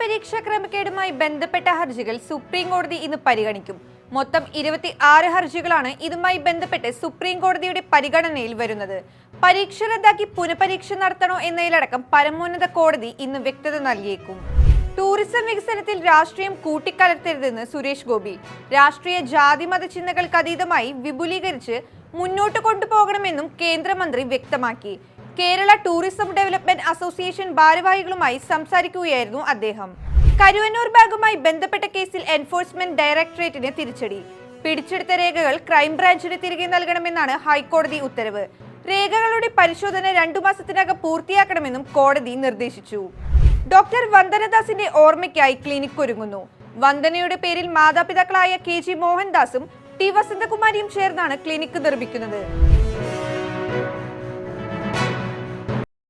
പുനഃപരീക്ഷാ ക്രമക്കേടുമായി ബന്ധപ്പെട്ട ഹർജികൾ സുപ്രീം കോടതി ഇന്ന് പരിഗണിക്കും. മൊത്തം ഇരുപത്തി ആറ് ഹർജികളാണ് ഇതുമായി ബന്ധപ്പെട്ട് സുപ്രീം കോടതിയുടെ പരിഗണനയിൽ വരുന്നത്. പരീക്ഷ റദ്ദാക്കി പുനഃപരീക്ഷ നടത്തണോ എന്നതിലടക്കം പരമോന്നത കോടതി ഇന്ന് വ്യക്തത നൽകിയേക്കും. ടൂറിസം വികസനത്തിൽ രാഷ്ട്രീയം കൂട്ടിക്കലർത്തരുതെന്ന് സുരേഷ് ഗോപി. രാഷ്ട്രീയ ജാതി മത ചിന്തകൾക്ക് അതീതമായി വിപുലീകരിച്ച് മുന്നോട്ട് കൊണ്ടുപോകണമെന്നും കേന്ദ്രമന്ത്രി വ്യക്തമാക്കി. കേരള ടൂറിസം ഡെവലപ്മെന്റ് അസോസിയേഷൻ ഭാരവാഹികളുമായി സംസാരിക്കുകയായിരുന്നു അദ്ദേഹം. കരുവന്നൂർ ബാഗുമായി ബന്ധപ്പെട്ട കേസിൽ എൻഫോഴ്സ്മെന്റ് ഡയറക്ടറേറ്റിന് തിരിച്ചടി. പിടിച്ചെടുത്ത രേഖകൾ ക്രൈംബ്രാഞ്ചിന് തിരികെ നൽകണമെന്നാണ് ഹൈക്കോടതി ഉത്തരവ്. രേഖകളുടെ പരിശോധന രണ്ടു മാസത്തിനകം പൂർത്തിയാക്കണമെന്നും കോടതി നിർദ്ദേശിച്ചു. ഡോക്ടർ വന്ദനദാസിന്റെ ഓർമ്മയ്ക്കായി ക്ലിനിക് ഒരുങ്ങുന്നു. വന്ദനയുടെ പേരിൽ മാതാപിതാക്കളായ കെ ജി മോഹൻദാസും ടി വസന്തകുമാരിയും ചേർന്നാണ് ക്ലിനിക്ക് നിർമ്മിക്കുന്നത്.